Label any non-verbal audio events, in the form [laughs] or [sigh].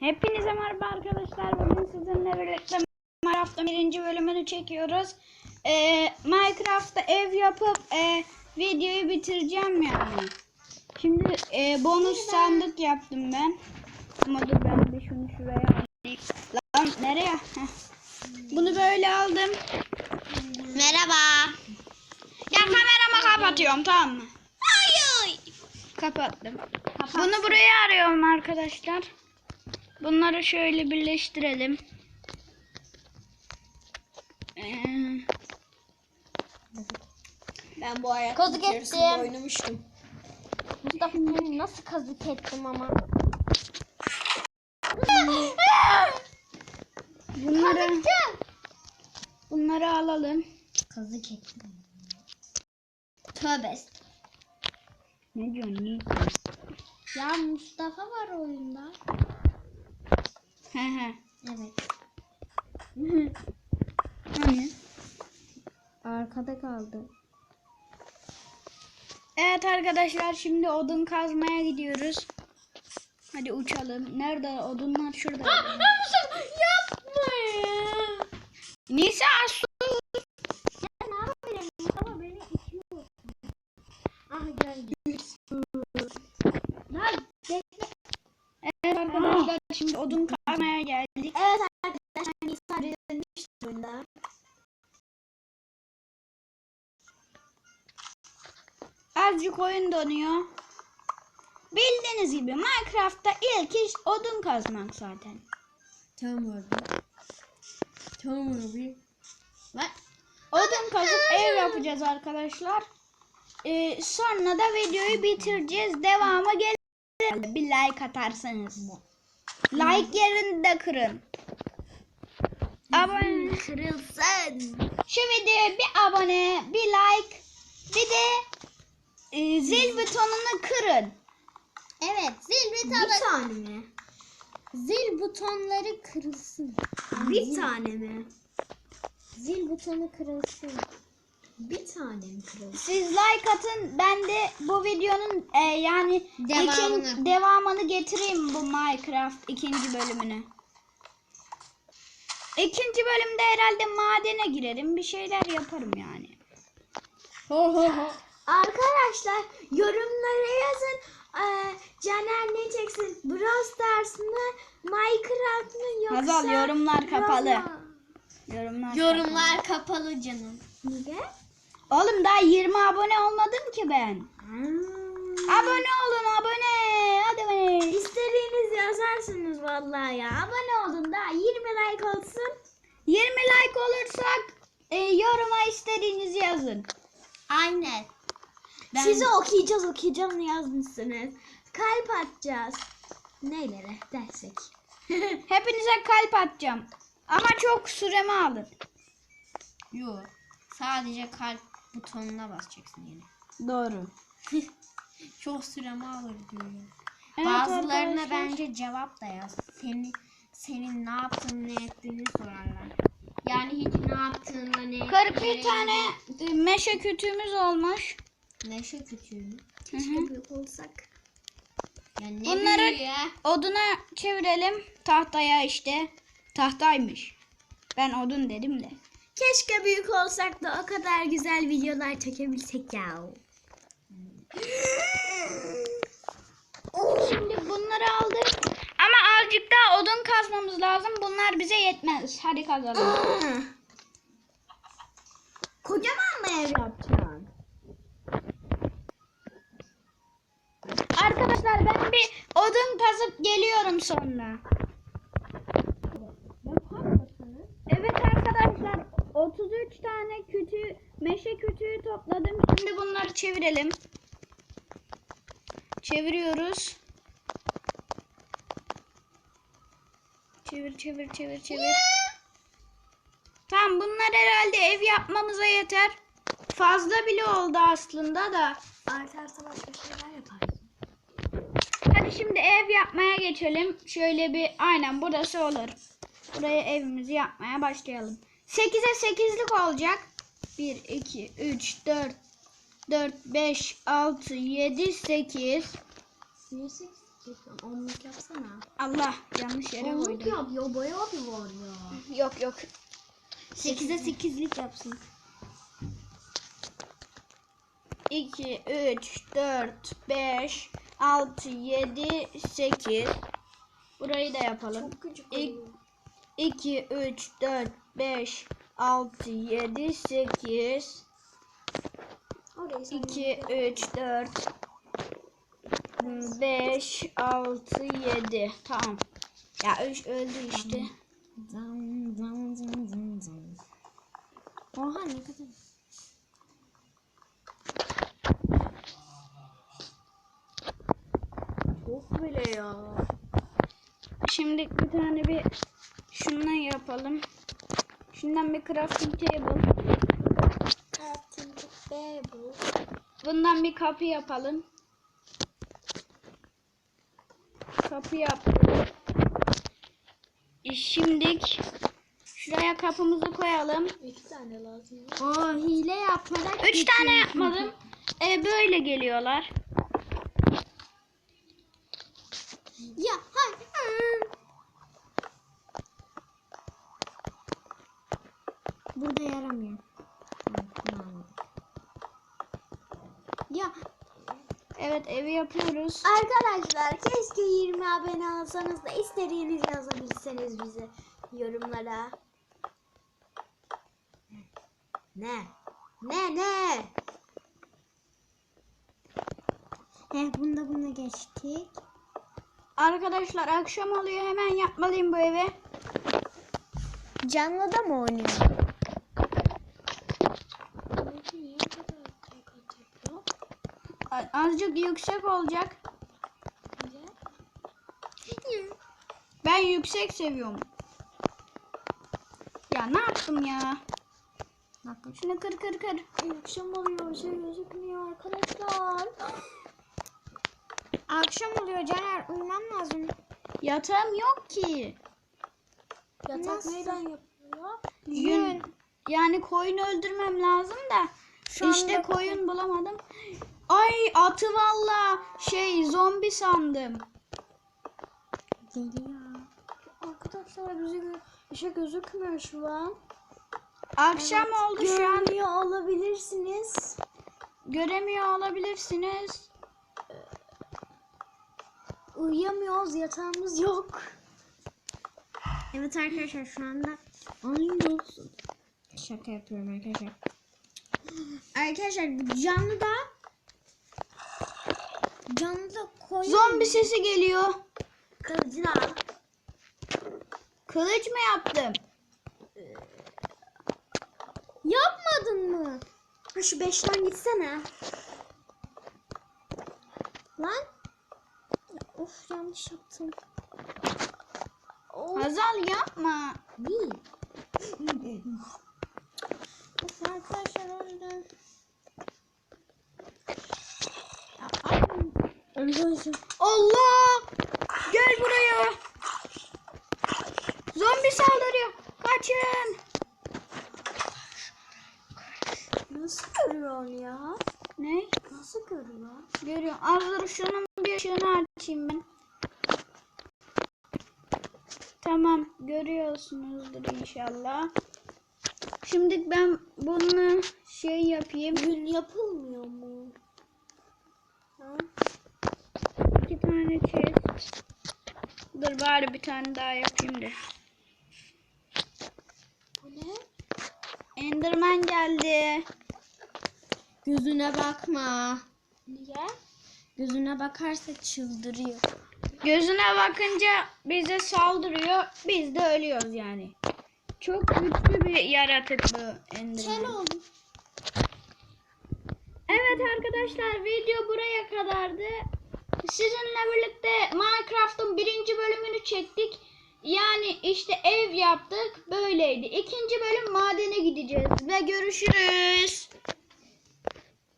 Hepinize merhaba arkadaşlar. Bugün sizinle birlikte Minecraft'ın birinci bölümünü çekiyoruz. Ee, Minecraft'ta ev yapıp e, videoyu bitireceğim yani. Şimdi e, bonus sandık yaptım ben. Ama dur ben bir şunu şuraya alayım. Lan nereye? Heh. Bunu böyle aldım. Merhaba. Ya kameramı kapatıyorum tamam mı? Hayır. Kapattım. Bunu buraya arıyorum arkadaşlar. Bunları şöyle birleştirelim. Ee, Ben bu ayak Kazık ettim. oynamıştım. Mustafa nasıl kazık ettim ama. bunları bunları alalım. Kazık ettim. Tövbe. Ne diyorsun? Ne? Ya Mustafa var oyunda. He he. Evet. Hani? Arkada kaldı. Evet arkadaşlar şimdi odun kazmaya gidiyoruz. Hadi uçalım. Nerede odunlar? Şurada. Mustafa yapma ya. Nisa su. Ya ne yapayım beni. Ah gel. Lan bekle. Evet arkadaşlar şimdi odun kazmaya geldik. Evet arkadaşlar Nisa öğrenmiştim oyunda. Azıcık oyun donuyor. Bildiğiniz gibi Minecraft'ta ilk iş odun kazmak zaten. Tamam abi. Tamam abi. Bak. Odun kazıp ev yapacağız arkadaşlar. Ee, sonra da videoyu bitireceğiz. Devamı gelir. Bir like atarsanız. Like yerini de kırın. Abone. Kırılsın. Şu videoya bir abone, bir like, bir de e, zil butonunu kırın. Evet zil Bir butonları, tane mi? zil butonları kırılsın. Bir tane mi? Zil butonu kırılsın. Bir tane mi kırıldı? Siz like atın. Ben de bu videonun e, yani Devamını. ikin- devamını getireyim bu Minecraft ikinci bölümünü. İkinci bölümde herhalde madene girerim. Bir şeyler yaparım yani. Arkadaşlar yorumlara yazın. Ee, Caner ne çeksin? Brawl Stars mı? Minecraft mı yoksa? Hazal, yorumlar kapalı. Roma? Yorumlar. Yorumlar kapalı canım. Niye? Oğlum daha 20 abone olmadım ki ben. Hmm. Abone olun abone. Hadi be. İstediğiniz yazarsınız vallahi ya. Abone olun da 20 like olsun. 20 like olursak e, yoruma istediğinizi yazın. Aynen. Ben- Sizi okuyacağız okuyacağım yazmışsınız. Kalp atacağız. Neylere dersek. [laughs] Hepinize kalp atacağım. Ama çok süremi alın. Yok. Sadece kalp butonuna basacaksın yine. Doğru. [laughs] Çok süremi alır diyor ya. Evet Bazılarına arkadaşlar. bence cevap da yaz. Seni senin ne yaptığını ne ettiğini sorarlar. Yani hiç ne yaptığında ne 41 tane e, meşe kütüğümüz olmuş. Neşe küçüğü mü? Büyük olsak. Ya ne Bunları- büyüğü ya? Oduna çevirelim. Tahtaya işte. Tahtaymış. Ben odun dedim de. Keşke büyük olsak da o kadar güzel videolar çekebilsek ya. [gasps] Şimdi bunları aldık. Ama azıcık daha odun kazmamız lazım. Bunlar bize yetmez. Hadi kazalım. [gasps] Kocaman mı ev yapacaksın? Arkadaşlar ben bir odun kazıp geliyorum sonra. Evet arkadaşlar 33 tane kütüğü, meşe kütüğü topladım. Şimdi bunları çevirelim. Çeviriyoruz. Çevir çevir çevir çevir. Tamam bunlar herhalde ev yapmamıza yeter. Fazla bile oldu aslında da. Artarsa başka şeyler yaparız. Hadi şimdi ev yapmaya geçelim. Şöyle bir aynen burası olur. Buraya evimizi yapmaya başlayalım. 8'e 8'lik olacak. 1, 2, 3, 4, 4, 5, 6, 7, 8. Niye sekiz? Onluk yapsana. Allah yanlış yere Onluk koydum. yap ya bayağı bir var ya. Yok yok. 8'e 8'lik yapsın. 2, 3, 4, 5, 6, 7, 8. Burayı da yapalım. Çok küçük. İlk- 2, 3, 4, 5, 6, 7, 8. Orayı sen 2, 3, 4, 5, 6, 7. Tamam. Ya 3 öldü işte. Oha ne kadar. Çok bile ya. Şimdi bir tane bir şundan yapalım. Şundan bir crafting table. Crafting table. Bundan bir kapı yapalım. Kapı yaptık. E, Şimdik şuraya kapımızı koyalım. İki tane lazım. Oo hile yapmadan. Üç tane yapmadım. E, böyle geliyorlar. Ya hayır. Burada yaramıyor. Bunu. Ya Evet evi yapıyoruz. Arkadaşlar keşke 20 abone olsanız da istediğiniz yazabilseniz bize yorumlara. Ne? Ne ne? he bunda buna geçtik. Arkadaşlar akşam oluyor hemen yapmalıyım bu evi. Canlı da mı oynuyor? Azıcık yüksek olacak. Ben yüksek seviyorum. Ya ne yaptım ya? Şunu kır kır kır. Akşam oluyor şey gözükmüyor arkadaşlar. [gasps] Akşam oluyor Caner uyumam lazım. Yatağım yok ki. Yatak Nasıl? neyden yapılıyor? Yün. Yani koyun öldürmem lazım da. Şu işte anda- koyun bulamadım. [gasps] Ay atı valla şey zombi sandım. Geliyor. Arkadaşlar bize gö- şey gözükmüyor şu an. Akşam oldu şu an. Görmüyor olabilirsiniz. Göremiyor olabilirsiniz. Uyuyamıyoruz yatağımız yok. Evet arkadaşlar şu anda oynuyoruz. Şaka yapıyorum arkadaşlar. Arkadaşlar canlı da canlı koyun. Zombi sesi geliyor. Kılıcını al. Kılıç mı yaptım? Yapmadın mı? Ha şu beşten gitsene. Lan. Of yanlış yaptım. Hazal yapma. Bir. [laughs] of arkadaşlar o yüzden. Ya, ay. Arkadaşlar. Allah! Gel buraya. Zombi saldırıyor. Kaçın. Nasıl görüyor onu ya? Ne? Nasıl görüyor? Görüyorum. Az dur şunun bir ışığını açayım ben. Tamam. Görüyorsunuzdur inşallah. Şimdi ben bunu şey yapayım. Gün yapılmıyor mu? Ha? İki tane chest. Dur bari bir tane daha yapayım da. Bu ne? Enderman geldi. Gözüne bakma. Niye? Gözüne bakarsa çıldırıyor. Gözüne bakınca bize saldırıyor. Biz de ölüyoruz yani. Çok güçlü bir yaratık bu Enderman. oldu. Evet arkadaşlar video buraya kadardı. Sizinle birlikte Minecraft'ın birinci bölümünü çektik. Yani işte ev yaptık. Böyleydi. İkinci bölüm madene gideceğiz ve görüşürüz.